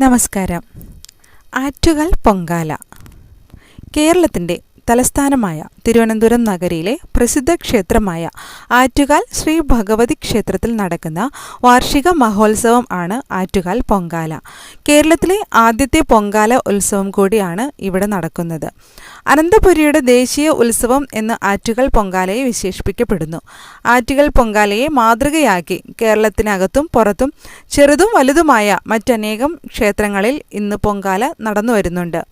നമസ്കാരം. ആറ്റുകാൽ പൊങ്കാല. കേരളത്തിന്റെ തലസ്ഥാനമായ തിരുവനന്തപുരം നഗരിയിലെ പ്രസിദ്ധ ക്ഷേത്രമായ ആറ്റുകാൽ ശ്രീ ഭഗവതി ക്ഷേത്രത്തിൽ നടക്കുന്ന വാർഷിക മഹോത്സവം ആണ് ആറ്റുകാൽ പൊങ്കാല. കേരളത്തിലെ ആദ്യത്തെ പൊങ്കാല ഉത്സവം കൂടിയാണ് ഇവിടെ നടക്കുന്നത്. അനന്തപുരിയുടെ ദേശീയ ഉത്സവം എന്ന് ആറ്റുകാൽ പൊങ്കാലയെ വിശേഷിപ്പിക്കപ്പെടുന്നു. ആറ്റുകാൽ പൊങ്കാലയെ മാതൃകയാക്കി കേരളത്തിനകത്തും പുറത്തും ചെറുതും വലുതുമായ മറ്റനേകം ക്ഷേത്രങ്ങളിൽ ഇന്ന് പൊങ്കാല നടന്നു വരുന്നുണ്ട്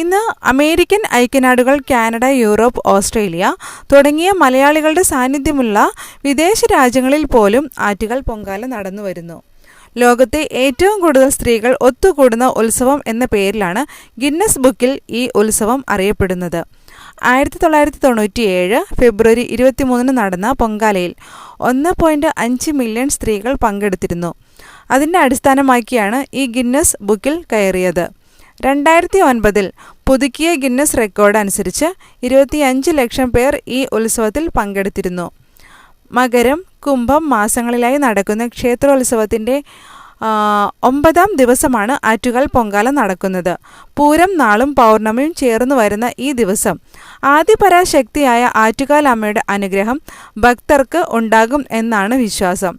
ഇന്ന് അമേരിക്കൻ ഐക്യനാടുകൾ കാനഡ യൂറോപ്പ് ഓസ്ട്രേലിയ തുടങ്ങിയ മലയാളികളുടെ സാന്നിധ്യമുള്ള വിദേശ രാജ്യങ്ങളിൽ പോലും ആറ്റുകൾ പൊങ്കാല നടന്നു വരുന്നു. ലോകത്തെ ഏറ്റവും കൂടുതൽ സ്ത്രീകൾ ഒത്തുകൂടുന്ന ഉത്സവം എന്ന പേരിലാണ് ഗിന്നസ് ബുക്കിൽ ഈ ഉത്സവം അറിയപ്പെടുന്നത്. ആയിരത്തി തൊള്ളായിരത്തി തൊണ്ണൂറ്റിയേഴ് ഫെബ്രുവരി ഇരുപത്തിമൂന്നിന് നടന്ന പൊങ്കാലയിൽ ഒന്ന് പോയിന്റ് അഞ്ച് മില്യൺ സ്ത്രീകൾ പങ്കെടുത്തിരുന്നു. അതിന്റെ അടിസ്ഥാനമാക്കിയാണ് ഈ ഗിന്നസ് ബുക്കിൽ കയറിയത്. രണ്ടായിരത്തി ഒൻപതിൽ പുതുക്കിയ ഗിന്നസ് റെക്കോർഡ് അനുസരിച്ച് ഇരുപത്തിയഞ്ച് ലക്ഷം പേർ ഈ ഉത്സവത്തിൽ പങ്കെടുത്തിരുന്നു. മകരം കുംഭം മാസങ്ങളിലായി നടക്കുന്ന ക്ഷേത്രോത്സവത്തിന്റെ ഒമ്പതാം ദിവസമാണ് ആറ്റുകാൽ പൊങ്കാല നടക്കുന്നത്. പൂരം നാളും പൗർണമിയും ചേർന്ന് വരുന്ന ഈ ദിവസം ആദിപരാശക്തിയായ ആറ്റുകാൽ അമ്മയുടെ അനുഗ്രഹം ഭക്തർക്ക് ഉണ്ടാകും എന്നാണ് വിശ്വാസം.